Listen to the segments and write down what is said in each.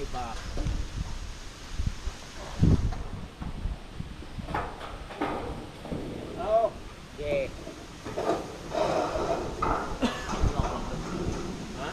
iba. Oh, yeah. Ha?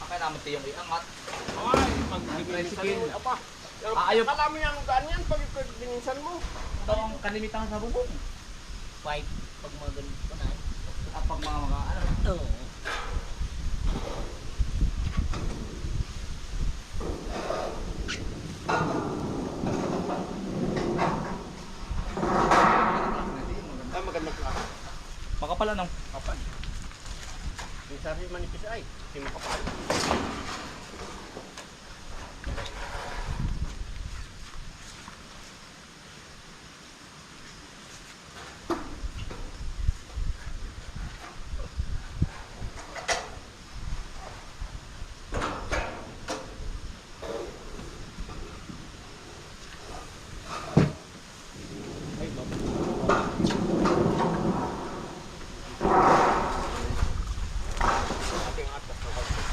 Akay naman tayo yung iangat. Ay, pag Tricycle. bininisan mo, apa. Yung, Ah, ayaw- Akala mo yung ganyan pag bininsan mo. Ito ang kalimitan sa bubong. Fight pag mga ganito na. At pag mga mga ano. Oo. Ah, magandang klase. Makapal ano? Kapal. Yung sabi manipis ay, hindi makapal. Ay, ba't? ating atas ng kalsyon.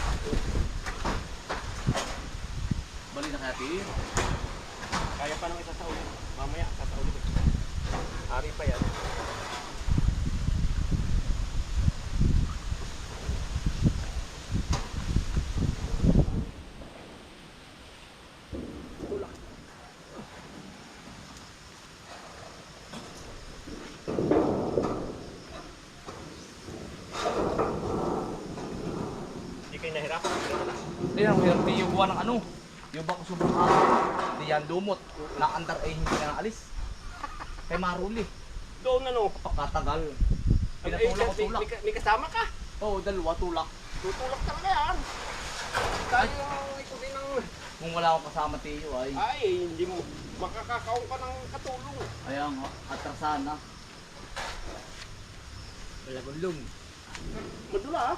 Bali na kaya tayo. Kaya pa nang isa sa ulit. Mamaya, sa ulit. Ari pa yan. Tulak. Nahirapan. Hindi ang hirap tayo buwan ng ano. Yung bako sobrang haba. Hindi yan lumot. Na-under ay hindi na alis. Kay Maruli. Doon ano. Pagkatagal. Ay, Pinatulak ko tulak. may, may kasama ka. Oo, dalawa tulak. Tutulak talaga yan. Tayo ito din ng... Kung wala akong kasama tayo ay. Ay, hindi mo makakakaon ka ng katulong. Ayan, atrasan na. Wala gulong. Madula ah.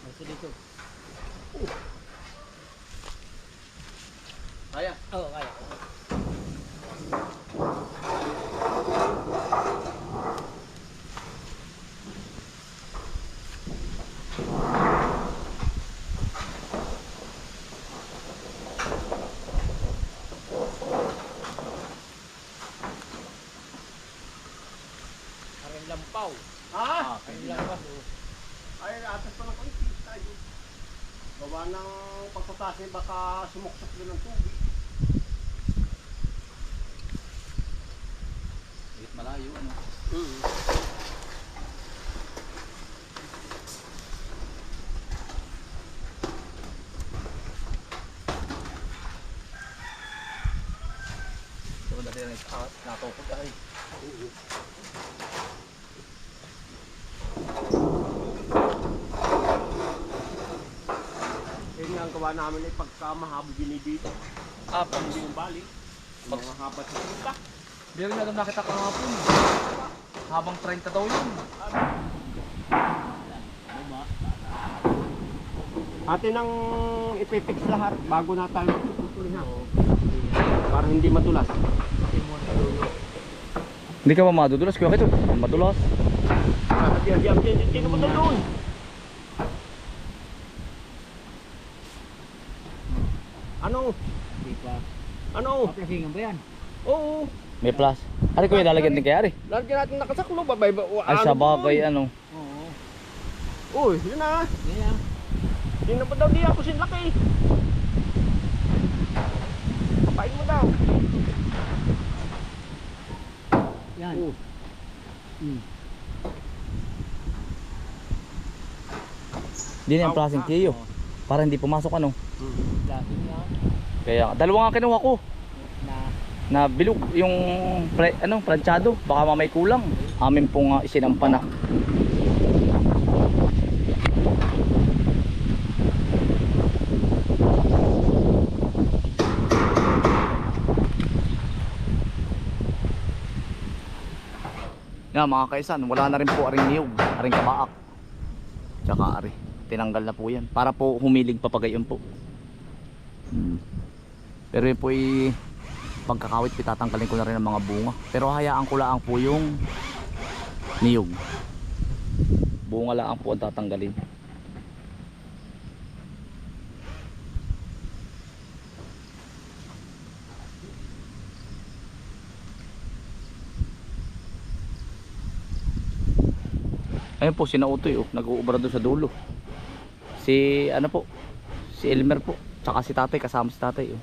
Kasi dito. Kaya. Oo, kaya. Parang lampaw. Ah, Ah, Parang lampaw. oh. ay atas pa ng konti tayo. Gawa ng pagpapase baka sumuksok din ng tubig. Malayo, ano. Mm. So, dati na ito. Natukot ay. Yun nga ang gawa namin ay pagka mahabol binibito. Ah, Pag hindi yung balik. Yung mga habat sa punta. Hindi rin natin nakita kahapon. Habang 30 daw yun. Atin ang ipipix lahat bago na tayo magtutuloy ha. Para hindi madulas. Hindi ka ba madudulas? Kaya ito, madulas. Ah, diyan, diyan, diyan, diyan mo na doon. Ano? Di pa. Ano? Paplasingan ba yan? Oo. May plus. Ari ko yung lalagyan din kaya ari. Lagyan natin nakasaklo. Ba? Ay sa bagay ano. Oo. Uy, yun na. Yan yan. Hindi na ba daw di ako sinlaki? Papain mo daw. Yan. Oo. Hmm. Hindi na yung plasing tiyo. Para hindi pumasok ano. Dati yan. Kaya dalawa nga kinuha ko. Na Na bilog yung pre, ano, planchado. Baka mamay kulang. Amin pong uh, isinampa na. Yan mga kaisan, wala na rin po aring niyog, aring kabaak. Tsaka ari, tinanggal na po yan. Para po humilig papagayon po. Hmm. Pero yun po ay pagkakawit, pitatanggalin ko na rin ang mga bunga. Pero hayaan ko lang po yung niyog. Bunga lang po ang tatanggalin. Ayun po, si Nautoy oh, nag-uubra doon sa dulo. Si ano po, si Elmer po, tsaka si tatay, kasama si tatay oh.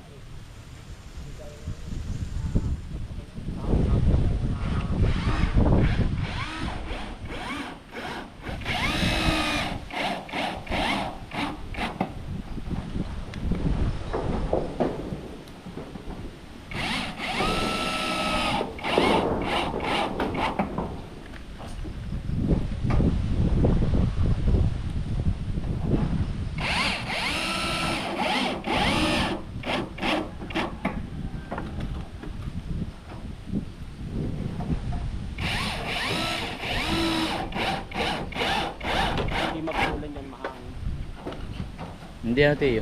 Hindi mapulan yan mahangin. Hindi.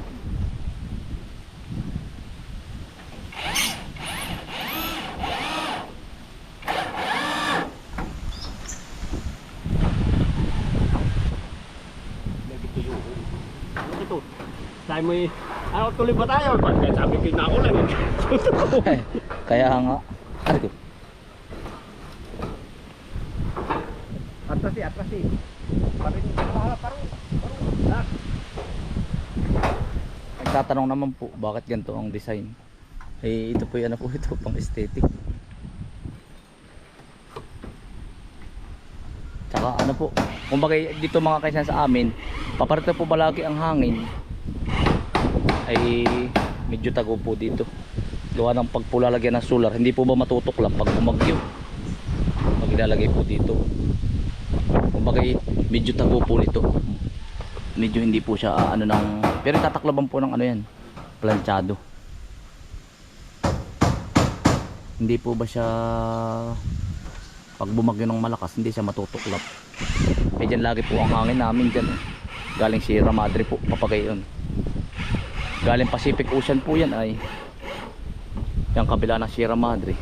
Ano ito? Sabi mo ano tuloy ba tayo? Kaya sabi ko na ako lang. Kaya nga. Ano ko? Atrasi, atrasi. Parin, parang, parang, parang. Nagtatanong naman po, bakit ganito ang design? Eh, ito po yung ano po ito, pang aesthetic. Tsaka ano po, kumbaga dito mga kaisan sa amin, paparito po balagi ang hangin. Ay medyo tago po dito. Gawa ng pagpulalagyan ng solar, hindi po ba matutuklap pag bumagyo? Pag ilalagay po dito. Kumbaga medyo tago po nito. Medyo hindi po siya ano ng pero tataklaban po ng ano yan, planchado. Hindi po ba siya pag bumagyo ng malakas hindi siya matutuklap eh dyan lagi po ang hangin namin dyan eh. galing Sierra Madre po papagayon galing Pacific Ocean po yan ay yung kabila ng Sierra Madre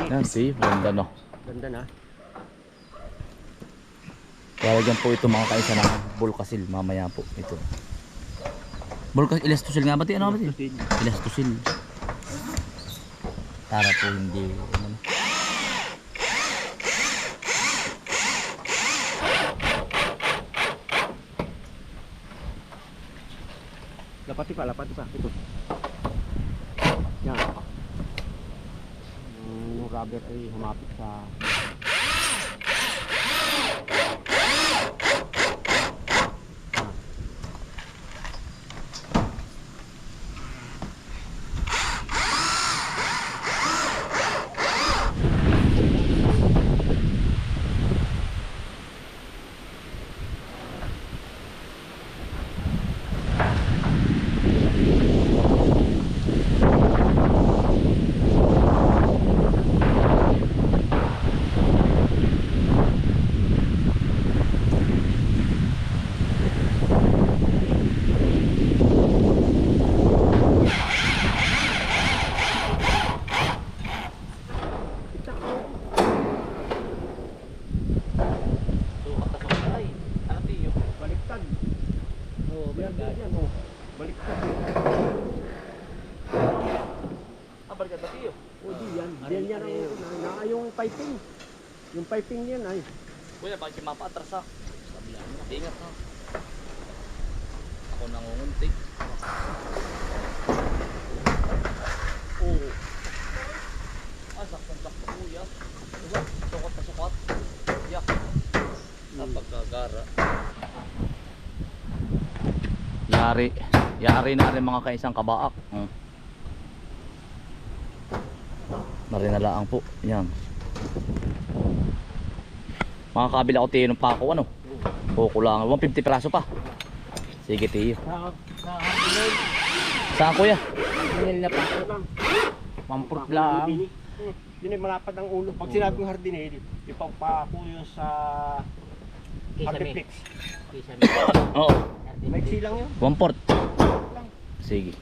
Ah, nainit. yan see ganda no Ganda na. Lalagyan po ito mga kaisa ng bulkasil mamaya po ito. Bulkas ilastosil nga ba 'ti? Ano ba 'ti? Tusin. Ilastosil. Para po hindi ano. Lapati pa, lapati pa. Ito. Yan. Rubber ay humapit sa... Ah. Baliktad. Oo, Yan, yan, yan. Oh. Baliktad. Ah, balikan ba tiyo? O di yan. Yan yan ang na, na, yung piping. Yung piping yan ay. Kuya, bakit yung mapaatras ha? Sabi lang, ingat ha. Ako nangungunti. Oo. Ah, saktong-sakto kuya. Diba? Sukat na sukat. Yak. Napagkagara. Yari. Yari na rin mga kaisang kabaak. Hmm. Narinalaang po. Yan. Mga kabila ko tiyo ng pako ano. Kukulangan. 150 peraso pa. Sige tiyo. Saan kuya? Hardinel na paso lang. Mampurt lang. Yun ay malapad ang ulo. Pag sinabing hardinel, ipagpako yun sa hardiplex. Oo. Maiksi lang yun. One port. Sige.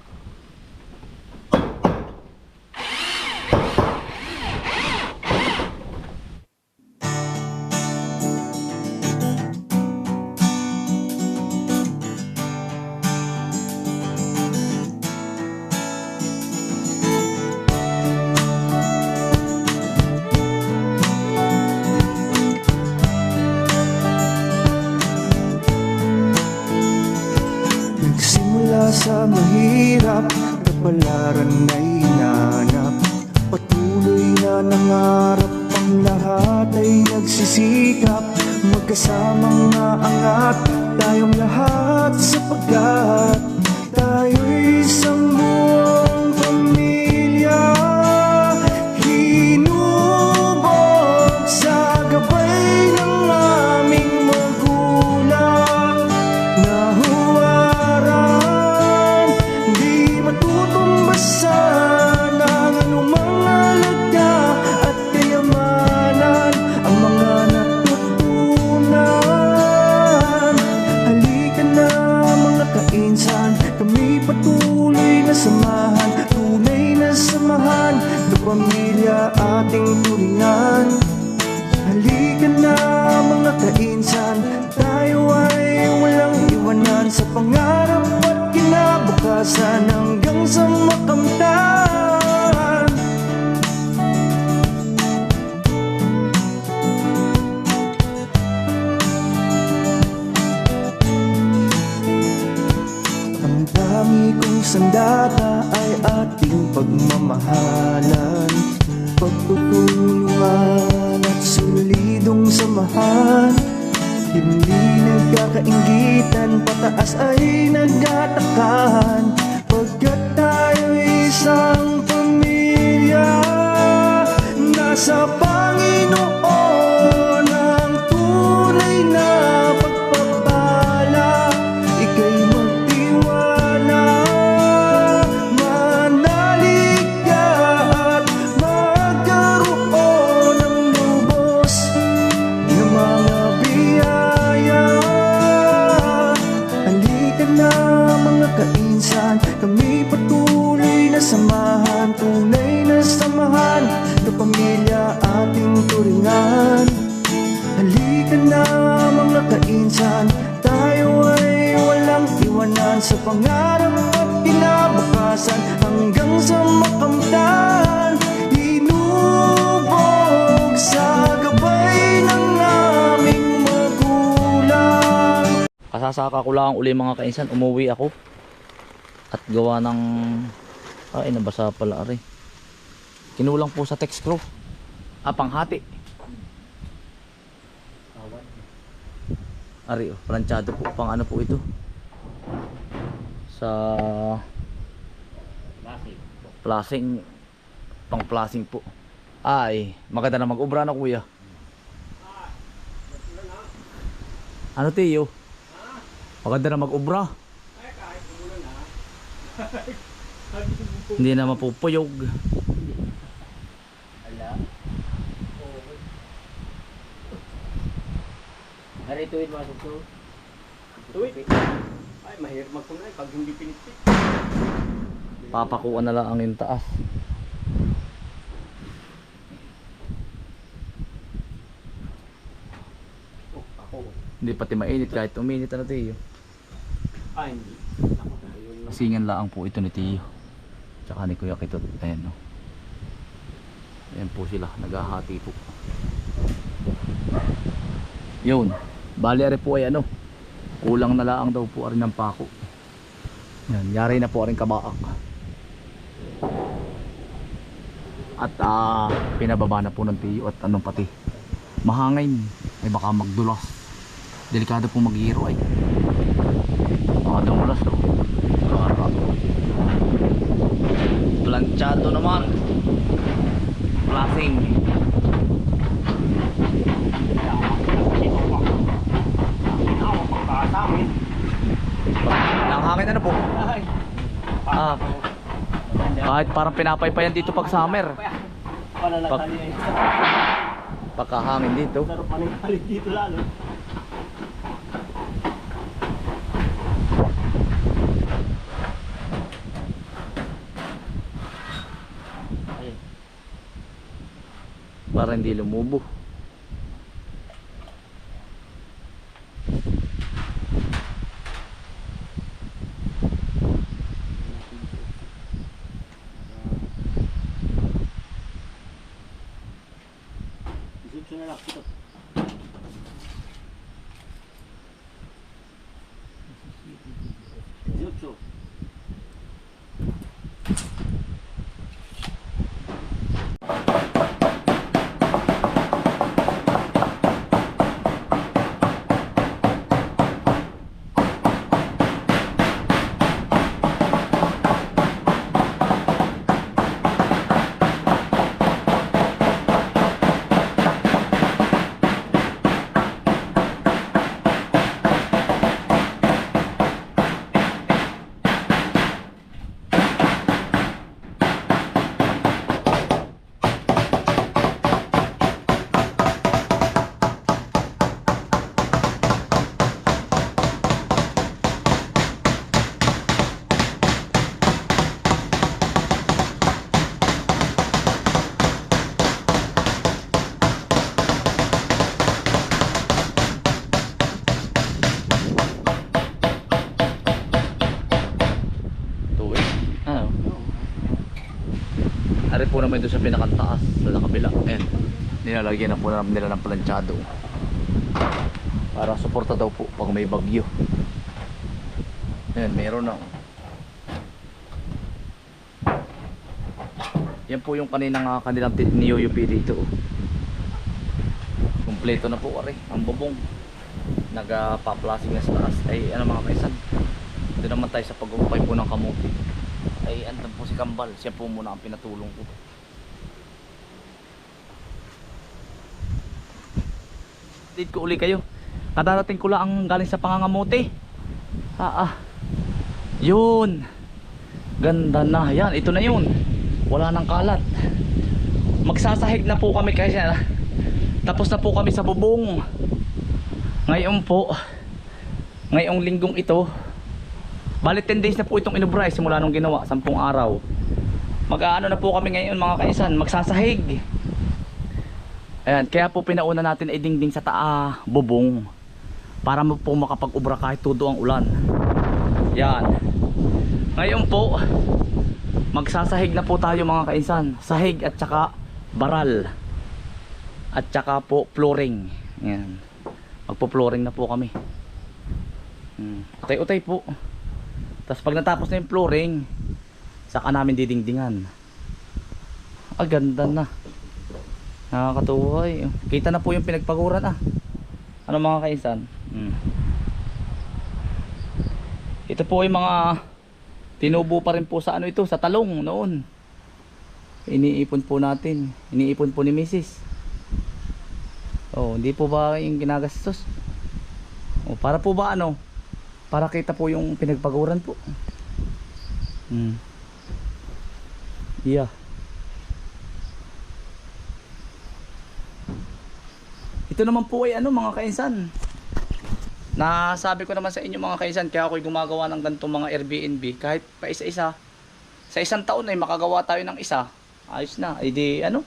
Lang uli mga kainsan. Umuwi ako. At gawa ng... Ay, nabasa pala ari. Kinulang po sa text crew. Ah, panghati. Ari, oh, planchado po. Pang ano po ito? Sa... Plasing. Pang plasing po. Ay, maganda na mag-ubra na kuya. Ano tiyo? Maganda na mag-ubra. Hindi na mapupuyog. Hari tuwid masuk to. Tuwid. Ay, mahirap magpunay pag hindi pinipit. Papakuan na lang ang yung taas. Oh, ako. Hindi pati mainit kahit uminit na tiyo. Ah, hindi. Singan lang po ito ni Tiyo. Tsaka ni Kuya Kitot. Ayan no. Ayan po sila. Naghahati po. Yun. Bali po ay ano. Kulang na lang daw po ari ng pako. Yan, yari na po rin kabaak. At ah, pinababa na po ng tiyo at anong pati. Mahangin. Ay baka magdulas. Delikado po maghihiro ay. Baka dumulas oh. Kara. Planchado naman. Plasing. Pagkasamin. Nanghangin ano po? Ah, kahit parang pinapaypayan dito pag summer. Pag- eh. Pagkahangin dito. Sarap pa dito lalo. Para hindi lumubo. Isip na Ari po naman ito sa pinakantaas sa kabila. Ayan. Nilalagyan na po namin nila ng planchado. Para suporta daw po pag may bagyo. Ayan, meron na. Yan po yung kaninang uh, kanilang niyuyupi dito. Kompleto na po ari, ang bubong. Nagpa-plastic na sa taas. Ay, ano mga kaisan? Doon naman tayo sa pag-upay po ng kamuti. Ay, andan po si Kambal. Siya po muna ang pinatulong ko. Dito ko uli kayo. Kadarating ko lang ang galing sa pangangamuti. Ah, ah. Yun. Ganda na. Yan, ito na yun. Wala nang kalat. Magsasahig na po kami kasi ah, tapos na po kami sa bubong. Ngayon po, ngayong linggong ito, Bali 10 days na po itong inubray simula nung ginawa, 10 araw. Mag-aano na po kami ngayon mga kaisan, magsasahig. Ayan, kaya po pinauna natin ay dingding sa taa bubong para po makapag-ubra kahit tudo ang ulan. Yan. Ngayon po, magsasahig na po tayo mga kaisan. Sahig at saka baral. At saka po flooring. Yan. Magpo-flooring na po kami. Hmm. Utay-utay po. Tapos pag natapos na yung flooring, saka namin didingdingan. Ah, ganda na. Nakakatuwa eh. Kita na po yung pinagpaguran ah. Ano mga kaisan? Hmm. Ito po yung mga tinubo pa rin po sa ano ito, sa talong noon. Iniipon po natin. Iniipon po ni Mrs. Oh, hindi po ba yung ginagastos? Oh, para po ba ano? Para kita po yung pinagpaguran po. Hmm. Yeah. Ito naman po ay ano mga kainsan. Nasabi ko naman sa inyo mga kainsan kaya ako'y gumagawa ng ganitong mga Airbnb kahit pa isa-isa. Sa isang taon ay makagawa tayo ng isa. Ayos na. Ay di ano?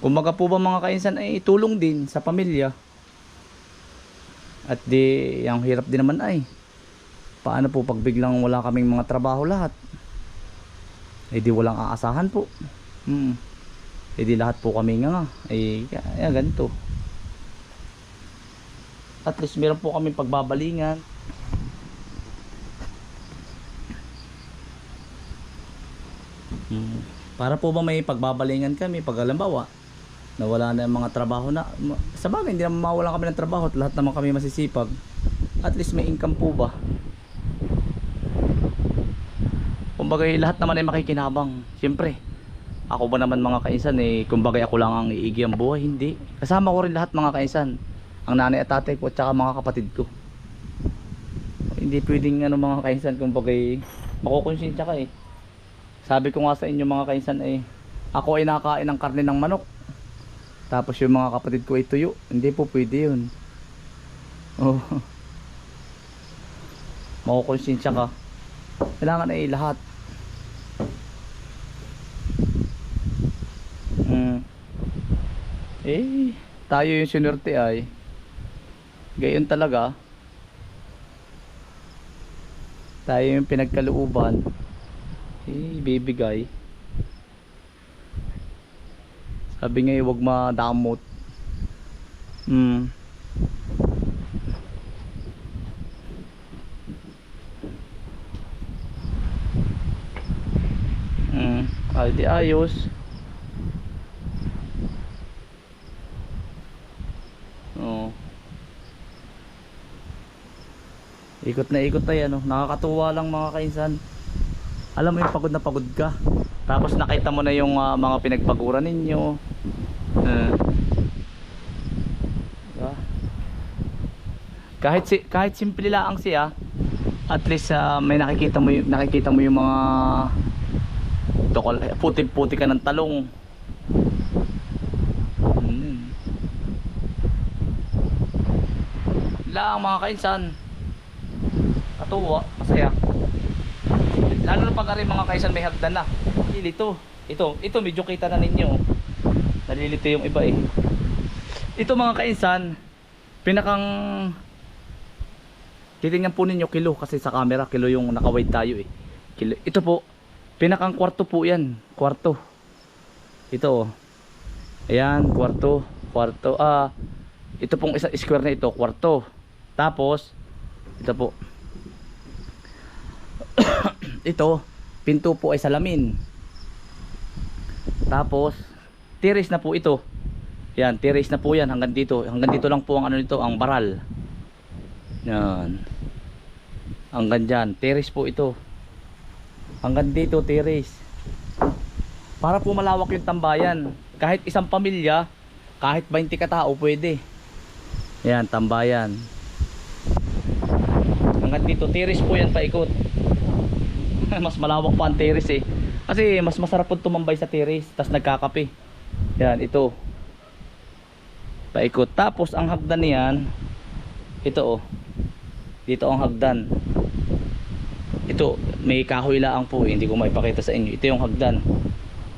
Kumaga po ba mga kainsan ay tulong din sa pamilya. At di, yung hirap din naman ay. Paano po pag biglang wala kaming mga trabaho lahat? Eh di walang aasahan po. Hmm. Eh di lahat po kami nga nga. Eh, ganito. At least meron po kami pagbabalingan. Hmm. Para po ba may pagbabalingan kami? Pag halimbawa nawala na yung mga trabaho na sa bagay hindi naman mawalan kami ng trabaho at lahat naman kami masisipag. At least may income po ba? Kumbaga eh, lahat naman ay makikinabang. Siyempre ako ba naman mga kainsan eh kumbaga ako lang ang iigi ang buhay. Hindi. Kasama ko rin lahat mga kainsan ang nanay at tatay ko at saka mga kapatid ko. Hindi pwedeng ano mga kainsan kumbaga eh makukonsensya ka eh. Sabi ko nga sa inyo mga kainsan eh ako ay nakain ng karne ng manok. Tapos yung mga kapatid ko ay tuyo. Hindi po pwede yun. Oh. Makukonsensya ka. Kailangan ay lahat. Mm. eh tayo yung sinurte ay gayon talaga. Tayo yung pinagkalooban. Eh bibigay sabi nga eh, wag madamot. Hmm. Hmm. Ay di ayos Oo. Ikot na ikot na yan, oh. nakakatuwa lang mga kainsan. Alam mo yung pagod na pagod ka. Tapos nakita mo na yung ah, mga pinagpaguran ninyo. Uh, diba? Kahit si kahit simple lang siya, at least ah, may nakikita mo yung, nakikita mo yung mga tukol, puti-puti ka ng talong. Hmm. lang mga kainsan katuwa masaya. Lalo na pag ari mga kainsan may hagdan na. Nalilito ito ito medyo kita na ninyo. Nalilito yung iba eh. Ito mga kainsan pinakang titingnan po ninyo kilo. Kasi sa camera kilo yung nakawide tayo eh. Kilo. ito po pinakang kwarto po yan. Kwarto. Ito oh. Ayan kwarto kwarto. Ah ito pong isa square na ito kwarto. Tapos ito po ito pinto po ay salamin. Tapos tiris na po ito. Yan tiris na po yan. Hanggang dito hanggang dito lang po ang ano nito ang baral. Yan. Hanggang dyan tiris po ito. Hanggang dito tiris. Para po malawak yung tambayan. Kahit isang pamilya kahit 20 katao pwede. Yan tambayan. Hanggang dito tiris po yan paikot mas malawak pa ang tiris eh. Kasi mas masarap po tumambay sa tiris tas nagkakape. Yan ito. Paikot. Tapos ang hagdan niyan ito oh. Dito ang hagdan. Ito may kahoy laang po eh, hindi ko maipakita sa inyo. Ito yung hagdan.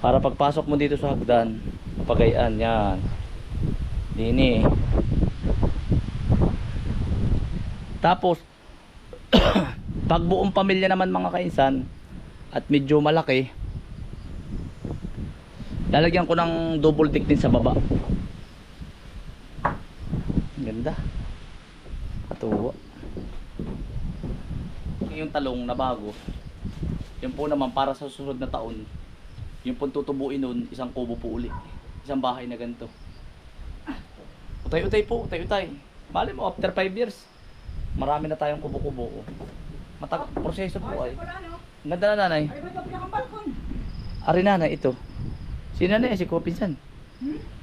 Para pagpasok mo dito sa hagdan pagayaan yan. Dini tapos pag buong pamilya naman mga kainsan at medyo malaki lalagyan ko ng double deck din sa baba. Ganda. Katuwa. Yung talong na bago yun po naman para sa susunod na taon yung po tutubuin nun isang kubo po uli isang bahay na ganito. Utay-utay po utay-utay. Bali mo after 5 years marami na tayong kubo-kubo. oh. Matag proseso po ay Ang ganda na nanay ari nanay ito si nanay si Kopinsan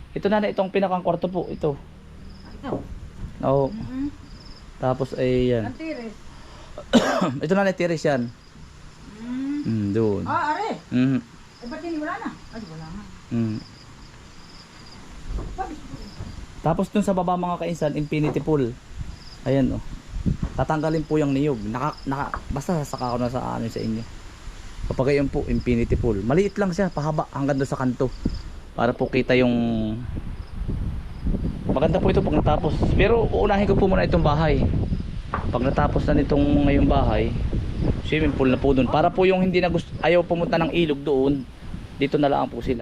ito nanay itong pinakang kwarto po ito Ito. oo Mm-hmm. tapos ay yan Antiris. ito nanay tiris yan Mm. mm, doon Ah, are. mm, Eh, ba't hindi wala na? Ay, wala na. mm. Tapos dun sa baba mga kainsan, infinity pool. Ayan oh. Tatanggalin po yung niyog. Naka, naka, basta sasaka ko na sa ano sa inyo. Kapag yun po, infinity pool. Maliit lang siya, pahaba hanggang doon sa kanto. Para po kita yung Maganda po ito pag natapos. Pero uunahin ko po muna itong bahay. Pag natapos na nitong ngayong bahay, swimming pool na po doon. Para po yung hindi na gusto, ayaw pumunta ng ilog doon, dito na lang po sila.